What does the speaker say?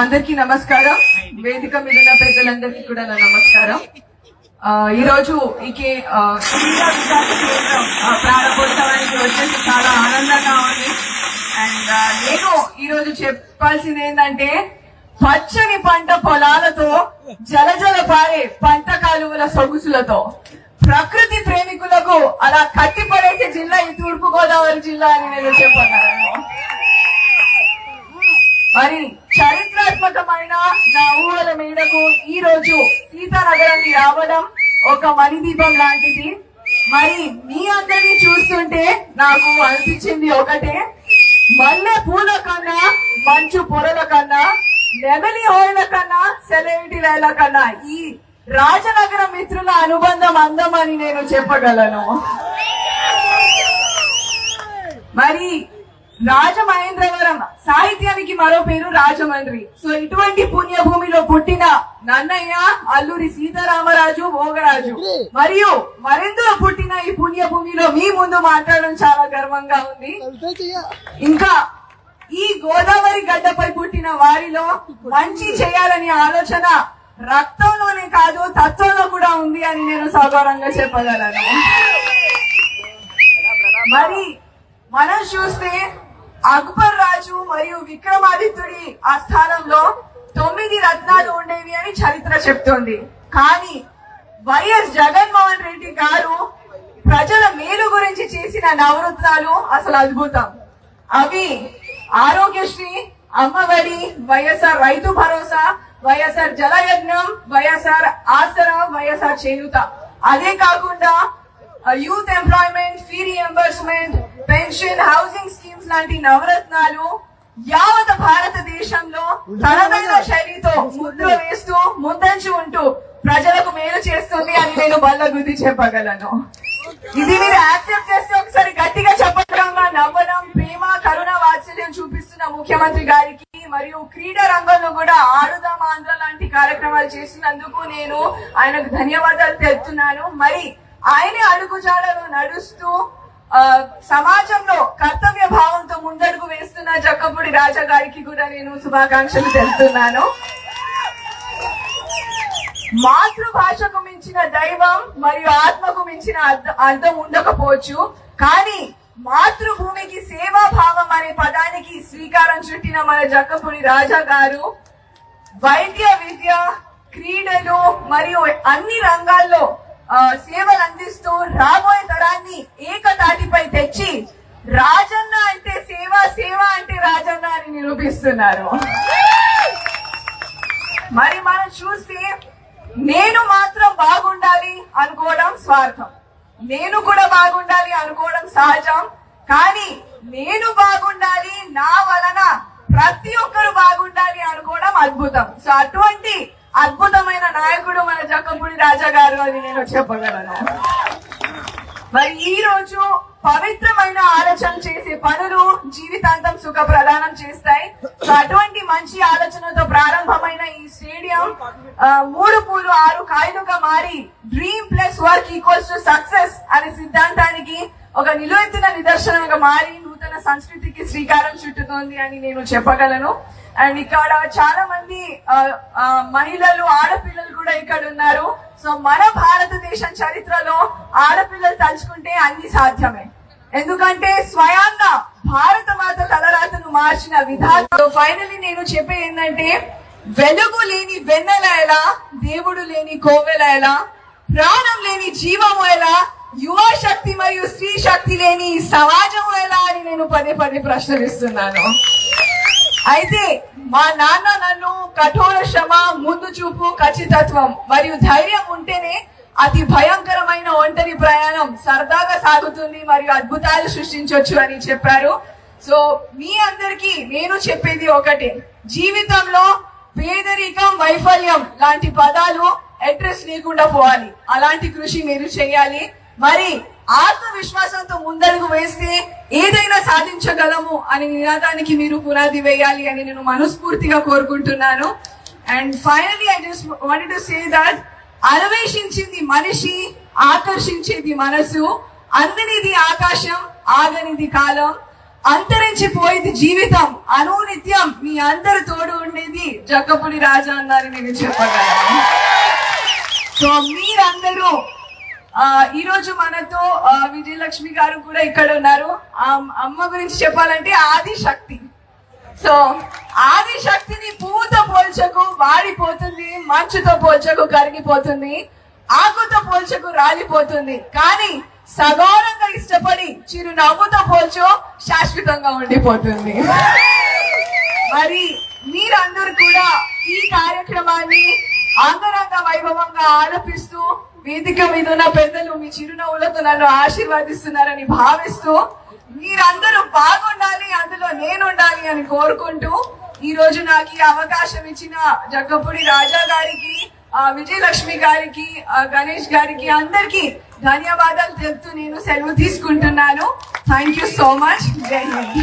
అందరికీ నమస్కారం. వేదిక మీద ఉన్న పెద్దలందరికీ కూడా నా నమస్కారం. ఈరోజు ఈ క్రీడా వికాస కేంద్రం ప్రారంభోత్సవానికి వచ్చేసి చాలా ఆనందంగా ఉంది. అండ్ నేను ఈరోజు చెప్పాల్సింది ఏంటంటే పచ్చని పంట పొలాలతో జలజల పారే పంట కాలువల సొగుసులతో ప్రకృతి ప్రేమికులకు అలా కట్టిపడేసే జిల్లా ఈ తూర్పు గోదావరి జిల్లా అని నేను చెప్పగలను. మరి చరిత్రాత్మకమైన నా ఊహల మేరకు ఈ రోజు సీతానగరానికి రావడం ఒక మణిదీపం లాంటిది. మరి మీ అందరినీ చూస్తుంటే నాకు అనిపించింది ఒకటే. మల్లె పూల కన్నా మంచు పొరల కన్నా నెమలి హోయల కన్నా సెలవిటీల కన్నా ఈ రాజనగర మిత్రుల అనుబంధం అందమని నేను చెప్పగలను. మరి రాజమహేంద్రవరం సాహిత్యానికి మరో పేరు రాజమండ్రి. సో ఇటువంటి పుణ్యభూమిలో పుట్టిన నన్నయ్య అల్లూరి సీతారామరాజు భోగరాజు. మరియు మరెందులో పుట్టిన ఈ పుణ్యభూమిలో మీ ముందు మాట్లాడడం చాలా గర్వంగా ఉంది. ఇంకా ఈ గోదావరి గడ్డపై పుట్టిన వారిలో మంచి చేయాలనే ఆలోచన రక్తంలోనే కాదు తత్వంలో కూడా ఉంది అని నేను సగౌరవంగా చెప్పగలను. మరి మనం చూస్తే అక్బర్ రాజు మరియు విక్రమాదిత్యుడి ఆ స్థానంలో తొమ్మిది రత్నాలు ఉండేవి అని చరిత్ర చెప్తోంది. కానీ వైఎస్ జగన్మోహన్ రెడ్డి గారు ప్రజల మేలు గురించి చేసిన నవరత్నాలు అసలు అద్భుతం. అవి ఆరోగ్యశ్రీ అమ్మఒడి వైఎస్ఆర్ రైతు భరోసా వైఎస్ఆర్ జలయజ్ఞం వైఎస్ఆర్ ఆసరా వైఎస్ఆర్ చేయుత. అదే కాకుండా youth employment fee reimbursement pension housing schemes లాంటి నవరత్నాలు యావత్ భారతదేశంలో తనదైన శైలితో ముద్ర వేస్తూ ముందంచి ఉంటూ ప్రజలకు మేలు చేస్తుంది అని నేను బల్ల గుద్ది చెప్పగలను. ఇది మీరు యాక్సెప్ట్ చేస్తే ఒకసారి గట్టిగా చెప్పడంగా నవ్వడం ప్రేమ కరుణ వాత్సల్యం చూపిస్తున్న ముఖ్యమంత్రి గారికి మరియు క్రీడా రంగంలో కూడా ఆడుదాం ఆంధ్ర లాంటి కార్యక్రమాలు చేసినందుకు నేను ఆయనకు ధన్యవాదాలు తెలుపుతున్నాను. మరి ఆయనే అడుగుజాడలో నడుస్తూ సమాజంలో కర్తవ్య భావంతో ముందడుగు వేస్తున్న జక్కపూడి రాజా గారికి కూడా నేను శుభాకాంక్షలు తెలుపుతున్నాను. మాతృభాషకు మించిన దైవం మరియు ఆత్మకు మించిన అర్థం ఉండకపోవచ్చు. కానీ మాతృభూమికి సేవా భావం అనే పదానికి శ్రీకారం చుట్టిన మన జక్కపూడి రాజా గారు వైద్య విద్య క్రీడలు మరియు అన్ని రంగాల్లో సేవలు అందిస్తూ రాబోయే తరాన్ని ఏకతాటిపై తెచ్చి రాజన్న అంటే సేవ సేవ అంటే రాజన్న అని నిరూపిస్తున్నారు. మరి మనం చూస్తే నేను మాత్రం బాగుండాలి అనుకోవడం స్వార్థం. నేను కూడా బాగుండాలి అనుకోవడం సహజం. కానీ నేను బాగుండాలి నా వలన ప్రతి ఒక్కరు బాగుండాలి అనుకోవడం అద్భుతం. సో అటువంటి అద్భుతమైన నాయకుడు మన జక్కంపూడి రాజా గారు అని నేను చెప్పగలను. మరి ఈ రోజు పవిత్రమైన ఆలోచన చేసే పనులు జీవితాంతం సుఖ ప్రదానం చేస్తాయి. సో అటువంటి మంచి ఆలోచనతో ప్రారంభమైన ఈ స్టేడియం మూడు పూలు ఆరు కాయలుగా మారి dream plus work equals to success అనే సిద్ధాంతానికి ఒక నిలువెత్తిన నిదర్శనంగా మారి సంస్కృతికి శ్రీకారం చుట్టుతోంది అని నేను చెప్పగలను. అండ్ ఇక్కడ చాలా మంది మహిళలు ఆడపిల్లలు కూడా ఇక్కడ ఉన్నారు. సో మన భారతదేశం చరిత్రలో ఆడపిల్లలు తలుచుకుంటే అన్ని సాధ్యమే. ఎందుకంటే స్వయంగా భారత మాత తలరాతను మార్చిన విధానం. ఫైనలీ నేను చెప్పే ఏంటంటే వెలుగు లేని వెన్నెల ఎలా దేవుడు లేని కోవెల ఎలా ప్రాణం లేని జీవము ఎలా యువ శక్తి మరియు స్త్రీ శక్తి లేని సమాజం ఎలా నేను పదే పదే ప్రశ్నిస్తున్నాను. అయితే మా నాన్న నన్ను కఠోర శ్రమ ముందు చూపు ఖచ్చితత్వం మరియు ధైర్యం ఉంటేనే అతి భయంకరమైన ఒంటరి ప్రయాణం సరదాగా సాగుతుంది మరియు అద్భుతాలు సృష్టించవచ్చు అని చెప్పారు. సో మీ అందరికీ నేను చెప్పేది ఒకటే. జీవితంలో పేదరికం వైఫల్యం లాంటి పదాలు అడ్రస్ లేకుండా పోవాలి. అలాంటి కృషి మీరు చేయాలి. మరి ఆత్మవిశ్వాసంతో ముందడుగు వేస్తే ఏదైనా సాధించగలము అనే నినాదానికి మీరు పునాది వేయాలి అని నేను మనస్ఫూర్తిగా కోరుకుంటున్నాను. And finally I just wanted to say that అన్వేషించింది మనిషి ఆకర్షించేది మనసు అందనిది ఆకాశం ఆగనిది కాలం అంతరించిపోయేది జీవితం అనునిత్యం మీ అందరు తోడు ఉండేది జగ్గపుడి రాజా అన్నారని నేను చెప్పగలను. సో మీరందరూ ఈ రోజు మనతో విజయలక్ష్మి గారు కూడా ఇక్కడ ఉన్నారు. అమ్మ గురించి చెప్పాలంటే ఆది శక్తి. సో ఆది శక్తిని పువ్వుతో పోల్చకు వాడిపోతుంది మంచుతో పోల్చకు కరిగిపోతుంది ఆకుతో పోల్చకు రాలిపోతుంది. కానీ సగౌరంగా ఇష్టపడి చిరునవ్వుతో పోల్చో శాశ్వతంగా ఉండిపోతుంది. మరి మీరందరూ కూడా ఈ కార్యక్రమాన్ని అంగరంగ వైభవంగా ఆలపిస్తూ వేదిక మీద ఉన్న పెద్దలు మీ చిరునవ్వులతో నన్ను ఆశీర్వదిస్తున్నారని భావిస్తూ మీరందరూ బాగుండాలి అందులో నేను ఉండాలి అని కోరుకుంటూ ఈ రోజు నాకు ఈ అవకాశం ఇచ్చిన జగ్గపూడి రాజా గారికి ఆ, విజయలక్ష్మి గారికి ఆ, గణేష్ గారికి అందరికి ధన్యవాదాలు తెలుపుతూ నేను సెలవు తీసుకుంటున్నాను. థ్యాంక్ యూ సో మచ్ జై హింద్